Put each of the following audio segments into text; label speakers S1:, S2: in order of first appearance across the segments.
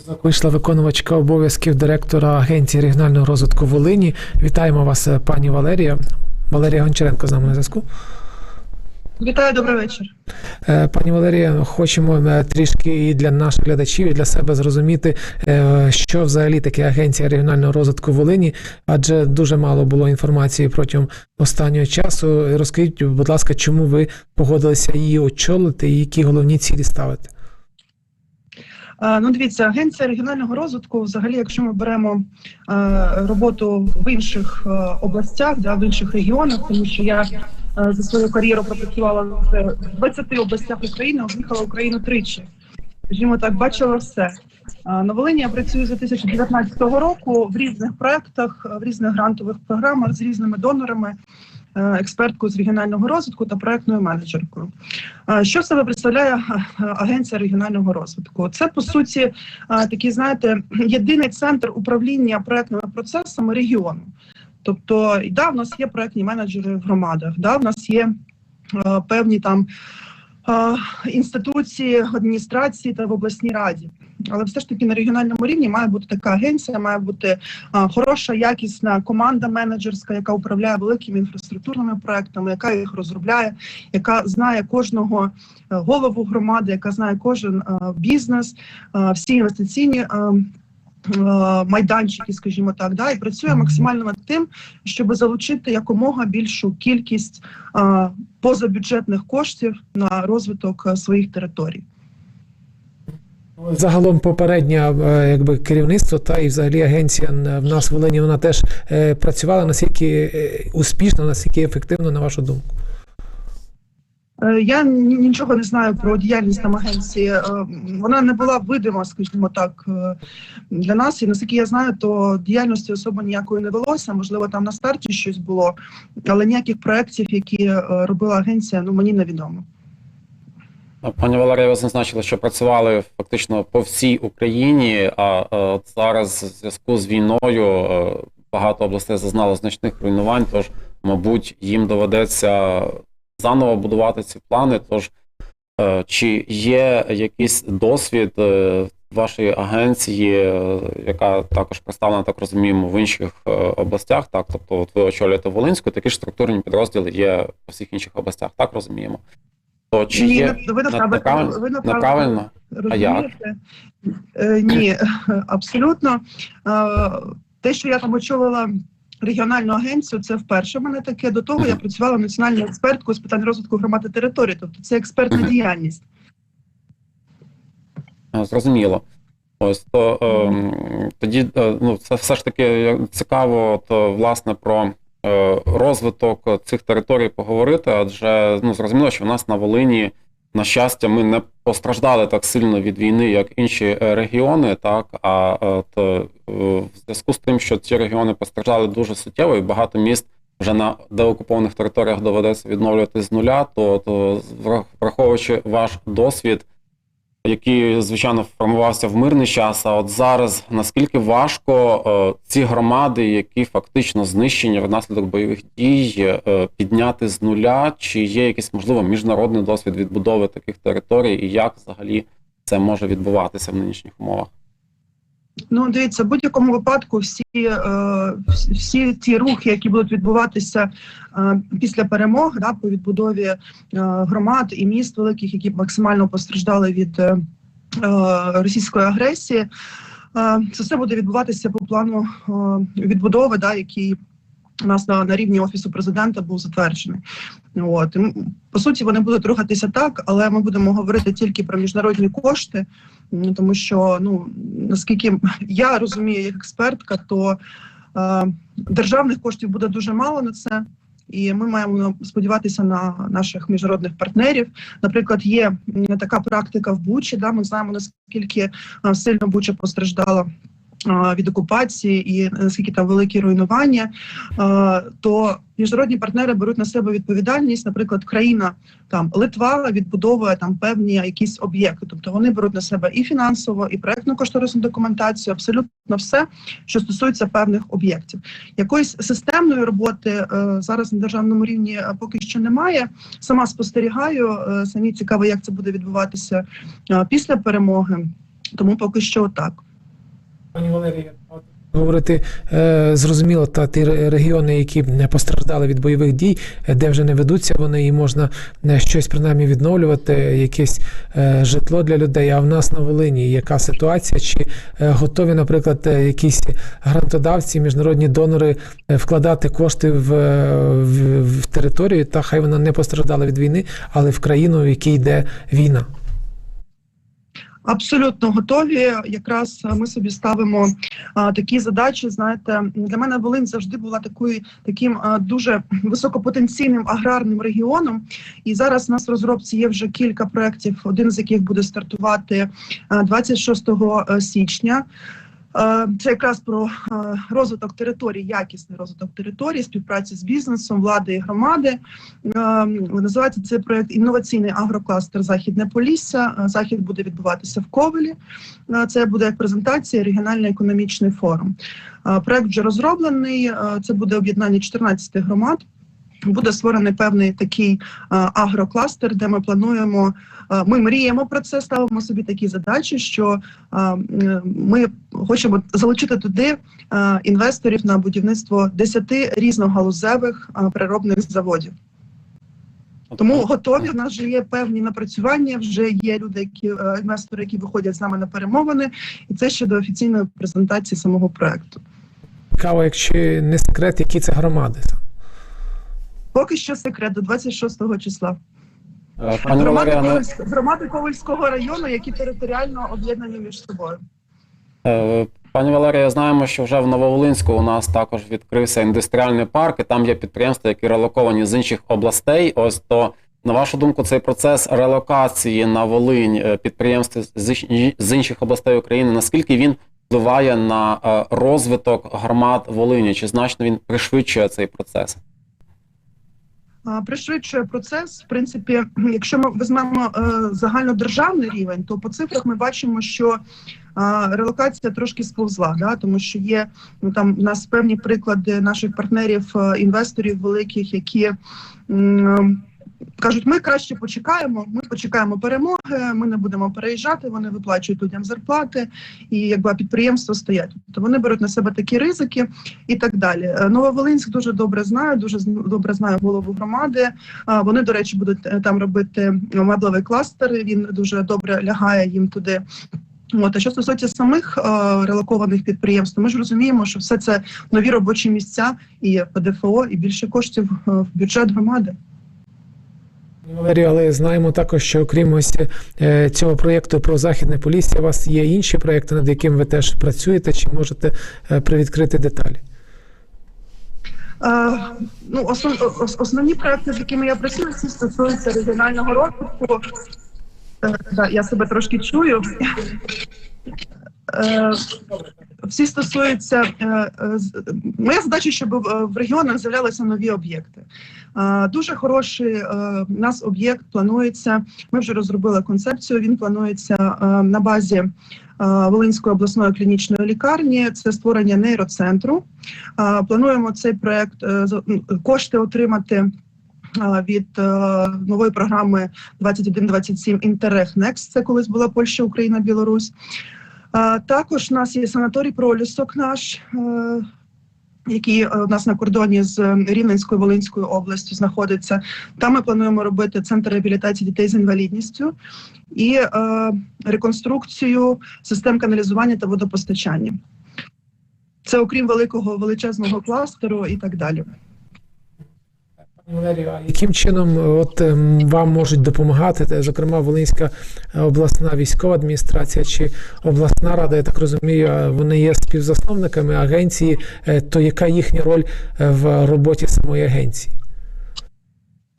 S1: зв'язок вийшла виконувачка обов'язків директора Агенції регіонального розвитку Волині. Вітаємо вас, е, пані Валерія. Валерія Гончаренко з нами на зв'язку.
S2: Вітаю, добрий вечір.
S1: Е, Пані Валерія, хочемо е, трішки і для наших глядачів, і для себе зрозуміти, що взагалі таке Агенція регіонального розвитку Волині, адже дуже мало було інформації протягом останнього часу. Розкажіть, будь ласка, чому ви погодилися її очолити і які головні цілі ставите?
S2: Е, Ну, дивіться, агенція регіонального розвитку, взагалі, якщо ми беремо е, роботу в інших е, областях, да, в інших регіонах, тому що я за свою кар'єру пропрацювала в 20 областях України, об'їхала Україну тричі. Скажімо так, бачила все. На Волині я працюю з 2019 року в різних проектах, в різних грантових програмах з різними донорами, експерткою з регіонального розвитку та проектною менеджеркою. Е, Що себе представляє е, агенція регіонального розвитку? Це по суті е, такий, знаєте, єдиний центр управління проектними процесами регіону. Тобто, да, в нас є проектні менеджери в громадах, да, в нас є е, певні там е, інституції, адміністрації та в обласній раді. Але все ж таки на регіональному рівні має бути така агенція, має бути е, хороша, якісна команда менеджерська, яка управляє великими інфраструктурними проектами, яка їх розробляє, яка знає кожного е, голову громади, яка знає кожен е, бізнес, е, всі інвестиційні. е, Майданчики, скажімо так, да, і працює максимально над тим, щоб залучити якомога більшу кількість е, позабюджетних коштів на розвиток своїх територій.
S1: Загалом попереднє е, якби керівництво та і взагалі агенція в нас в Волині вона теж е, працювала наскільки е, успішно, наскільки ефективно, на вашу думку.
S2: Я нічого не знаю про діяльність там агенції. Вона не була видима, скажімо так, для нас. І наскільки я знаю, то діяльності особо ніякої не велося. Можливо, там на старті щось було, але ніяких проєктів, які робила агенція, ну мені невідомо.
S3: Пані Валерія, ви зазначили, що працювали фактично по всій Україні, а е, от зараз в зв'язку з війною е, багато областей зазнало значних руйнувань, тож, мабуть, їм доведеться заново будувати ці плани. Тож, е, чи є якийсь досвід вашої агенції, яка також представлена, так розуміємо, в інших областях? Так, тобто, от ви очолюєте Волинську, такі ж структурні підрозділи є по всіх інших областях, так розуміємо? То чи
S2: Ні,
S3: є
S2: ви
S3: на-
S2: направ-
S3: направлено?
S2: ви направ-
S3: Направлено?
S2: Е, Ні, абсолютно. Е, Те, що я там очолила регіональну агенцію, це вперше в мене таке. До того я працювала національною експерткою з питань розвитку громади території, тобто це експертна діяльність.
S3: Зрозуміло. Ось то ем, тоді е, ну, це все ж таки цікаво, то власне про розвиток цих територій поговорити, адже ну зрозуміло, що в нас на Волині, на щастя, ми не постраждали так сильно від війни, як інші е, регіони, так? А е, от, е, в зв'язку з тим, що ці регіони постраждали дуже суттєво, і багато міст вже на деокупованих територіях доведеться відновлювати з нуля, то, то враховуючи ваш досвід який, звичайно, формувався в мирний час. А от зараз наскільки важко е, ці громади, які фактично знищені внаслідок бойових дій, е, підняти з нуля, чи є якийсь можливо міжнародний досвід відбудови таких територій, і як взагалі це може відбуватися в нинішніх умовах?
S2: Ну, дивіться, в будь-якому випадку всі, е, всі- ті рухи, які будуть відбуватися е, після перемог, да, по відбудові е, громад і міст великих, які максимально постраждали від е, е, російської агресії, е, це все буде відбуватися по плану е, відбудови, да, який у нас на, на рівні офісу президента був затверджений. От по суті, вони будуть рухатися так, але ми будемо говорити тільки про міжнародні кошти. Тому що ну наскільки я розумію як експертка, то е, державних коштів буде дуже мало на це, і ми маємо сподіватися на наших міжнародних партнерів. Наприклад, є така практика в Бучі. Да, ми знаємо наскільки е, сильно Буча постраждала. Е, Від окупації і наскільки там великі руйнування, е, то міжнародні партнери беруть на себе відповідальність. Наприклад, країна там Литва відбудовує там певні якісь об'єкти. Тобто вони беруть на себе і фінансово, і проектну кошторисну документацію, абсолютно все, що стосується певних об'єктів. Якоїсь системної роботи е, зараз на державному рівні е, поки що немає. Сама спостерігаю. е, самі цікаво, як це буде відбуватися е, після перемоги. Тому поки що так.
S1: Пані Валерія, говорити е, зрозуміло, та ті регіони, які не постраждали від бойових дій, е, де вже не ведуться вони, і можна е, щось принаймні відновлювати, якесь житло для людей. А в нас на Волині яка ситуація? Чи готові, наприклад, якісь грантодавці, міжнародні донори вкладати кошти в, в, в територію, та хай вона не постраждала від війни, але в країну, в якій йде війна?
S2: Абсолютно готові. Якраз е, ми собі ставимо а, такі задачі. Знаєте, для мене Волинь завжди була такою таким а, дуже високопотенційним аграрним регіоном. І зараз у нас в розробці є вже кілька проєктів, один з яких буде стартувати а, 26 січня. Е, Це якраз про е, розвиток територій, якісний розвиток територій, співпраці з бізнесом, влади і громади. Е, Називається цей проект інноваційний агрокластер Західне Полісся. Захід буде відбуватися в Ковелі. Це буде як презентація, регіональний економічний форум. Проект вже розроблений. Це буде об'єднання 14 громад. Буде створений певний такий е, агрокластер, де ми плануємо. е, Ми мріємо про це, ставимо собі такі задачі, що е, ми хочемо залучити туди інвесторів на будівництво 10 різногалузевих переробних заводів. Тому готові. В нас вже є певні напрацювання. Вже є люди, які інвестори, які виходять з нами на перемовини, і це ще до офіційної презентації самого проекту.
S1: Цікаво, якщо не секрет, які це громади.
S2: Поки що секрет до 26 числа.
S3: Е, Пані
S2: Громади,
S3: Валерія, ми-
S2: громади Ковальського району, які територіально об'єднані між собою.
S3: Е, Пані Валерія, знаємо, що вже в Нововолинську у нас також відкрився індустріальний парк, і там є підприємства, які релоковані з інших областей. Ось то, на вашу думку, цей процес релокації на Волинь е, підприємств з іш- з інших областей України, наскільки він впливає на е, розвиток громад Волині? Чи значно він пришвидшує цей процес?
S2: Пришвидшує процес. В принципі, якщо ми візьмемо е, загальнодержавний рівень, то по цифрах ми бачимо, що релокація трошки сповзла, да? тому що є ну, там у нас певні приклади наших партнерів, е, інвесторів великих, які кажуть, ми краще почекаємо, ми почекаємо перемоги, ми не будемо переїжджати, вони виплачують людям зарплати, і якби підприємства стоять. Тобто вони беруть на себе такі ризики і так далі. Е, Нововолинськ дуже добре знаю, дуже добре знаю голову громади. Вони, до речі, будуть е, там робити меблевий кластер. Він дуже добре лягає їм туди. От, а що стосується самих е, релокованих підприємств, ми ж розуміємо, що все це нові робочі місця і ПДФО, і більше коштів е, в бюджет громади.
S1: Валерію, але знаємо також, що окрім ось е, цього проєкту про західне полісся, у вас є інші проєкти, над якими ви теж працюєте, чи можете е, привідкрити деталі?
S2: Е, ну, основ, основні проекти, з якими я працюю, всі стосуються регіонального розвитку. Я себе трошки чую. Е, всі стосуються е, е, моя задача, щоб в- регіонах з'являлися нові об'єкти. Дуже хороший у нас об'єкт планується. Ми вже розробили концепцію. Він планується на базі Волинської обласної клінічної лікарні. Це створення нейроцентру. Плануємо цей проект кошти отримати. Від нової програми 21-27 Інтерег Next, це колись була Польща, Україна, Білорусь. Також у нас є санаторій пролісок наш, е, який е, у нас на кордоні з Рівненською Волинською областю знаходиться. Там ми плануємо робити центр реабілітації дітей з інвалідністю і е, реконструкцію систем каналізування та водопостачання. Це окрім великого величезного кластеру і так далі.
S1: Яким чином е, от ем, вам можуть допомагати, зокрема, Волинська е, обласна військова адміністрація чи обласна рада, я так розумію, е, вони є співзасновниками агенції, то яка їхня роль в роботі самої агенції?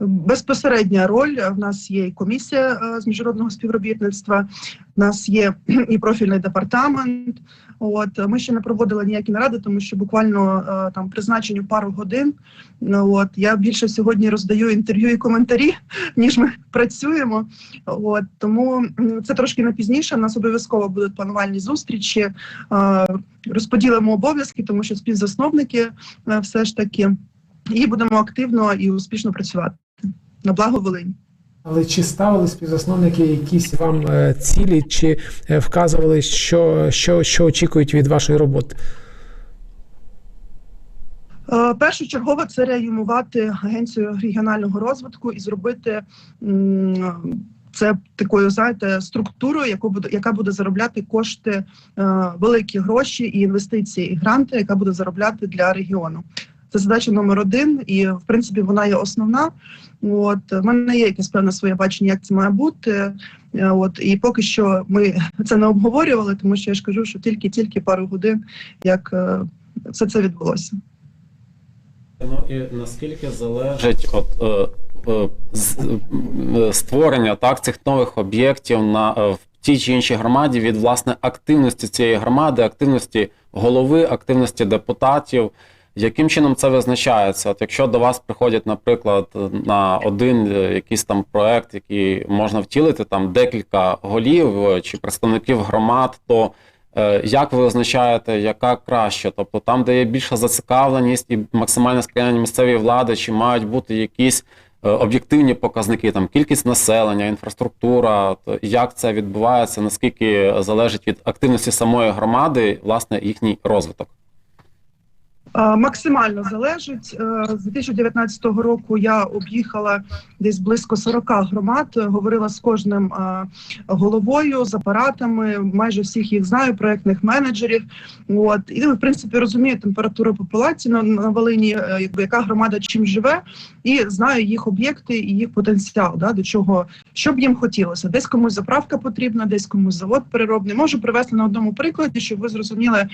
S2: Безпосередня роль в нас є і комісія е, з міжнародного співробітництва. В нас є і профільний департамент. От ми ще не проводили ніякі наради, тому що буквально е, там призначені пару годин. Ну, От я більше сьогодні роздаю інтерв'ю і коментарі, ніж ми працюємо. От тому це трошки на пізніше. У нас обов'язково будуть планувальні зустрічі. е, Розподілимо обов'язки, тому що співзасновники все ж таки, і будемо активно і успішно працювати на благо Волині.
S1: Але чи ставили співзасновники якісь вам е, цілі, чи е, вказували, що, що, що очікують від вашої роботи?
S2: Е, Першочергово це реанімувати агенцію регіонального розвитку і зробити це такою, знаєте, структурою, яку буде яка буде заробляти кошти, великі гроші і інвестиції, і гранти, яка буде заробляти для регіону. Це задача номер один, і в принципі вона є основна. От в мене є якесь певне своє бачення, як це має бути. Е, От і поки що ми це не обговорювали, тому що я ж кажу, що тільки-тільки пару годин, як е, все це відбулося.
S3: Ну і наскільки залежить от е, е, створення так цих нових об'єктів на в тій чи іншій громаді від власне активності цієї громади, активності голови, активності депутатів. Яким чином це визначається? От якщо до вас приходять, наприклад, на один е, якийсь там проект, який можна втілити, там декілька голів е, чи представників громад, то Е, Як ви визначаєте, яка краще? Тобто там, де є більша зацікавленість і максимальне сприяння місцевої влади, чи мають бути якісь об'єктивні показники, там кількість населення, інфраструктура, то як це відбувається, наскільки залежить від активності самої громади, власне, їхній розвиток?
S2: Е, Максимально залежить Е, з 2019 року. Я об'їхала десь близько 40 громад, е, говорила з кожним головою, з апаратами. Майже всіх їх знаю, проектних менеджерів. От і в принципі розумію температуру популяції на, на Волині, якби яка громада чим живе, і знаю їх об'єкти і їх потенціал. Да, до чого що б їм хотілося. Десь комусь заправка потрібна, десь комусь завод переробний. Можу привести на одному прикладі, щоб ви зрозуміли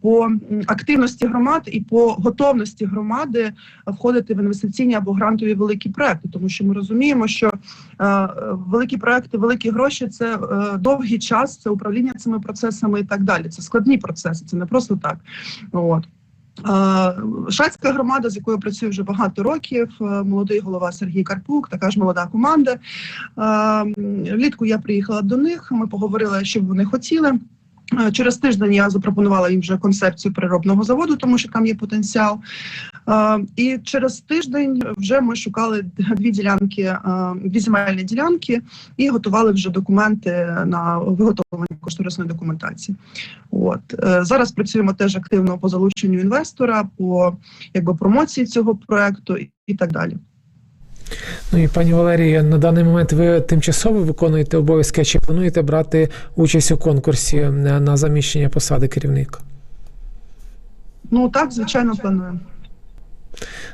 S2: по активності громад і по готовності громади входити в інвестиційні або грантові великі проекти, тому що ми розуміємо, що е, великі проекти, великі гроші це е, довгий час, це управління цими процесами і так далі. Це складні процеси, це не просто так. От. Е, Шацька громада, з якою працюю вже багато років, молодий голова Сергій Карпук, така ж молода команда. Влітку я приїхала до них. Ми поговорили, що б вони хотіли. Е, Через тиждень я запропонувала їм вже концепцію переробного заводу, тому що там є потенціал. Е, І через тиждень вже ми шукали дві ділянки, е, дві земельні ділянки і готували вже документи на виготовлення кошторисної документації. От зараз працюємо теж активно по залученню інвестора, по якби промоції цього проекту і так далі.
S1: Ну і пані Валерія, на даний момент ви тимчасово виконуєте обов'язки, чи плануєте брати участь у конкурсі на заміщення посади керівника?
S2: Ну так, звичайно, плануємо.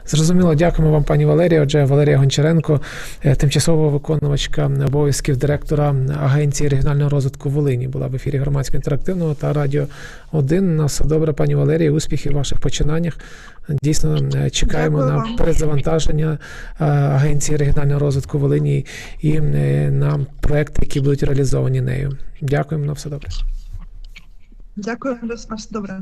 S1: Зрозуміло, дякуємо вам, пані Валерія. Отже, Валерія Гончаренко, е, тимчасова виконувачка обов'язків директора Агенції регіонального розвитку Волині, була в ефірі громадського інтерактивного та радіо 1. На все добре, пані Валерія, успіхів в ваших починаннях. Дійсно, е, чекаємо
S2: Дякую
S1: на перезавантаження е, Агенції регіонального розвитку Волині і на проекти, які будуть реалізовані нею. Дякуємо на все добре.
S2: Дякую, на все добре.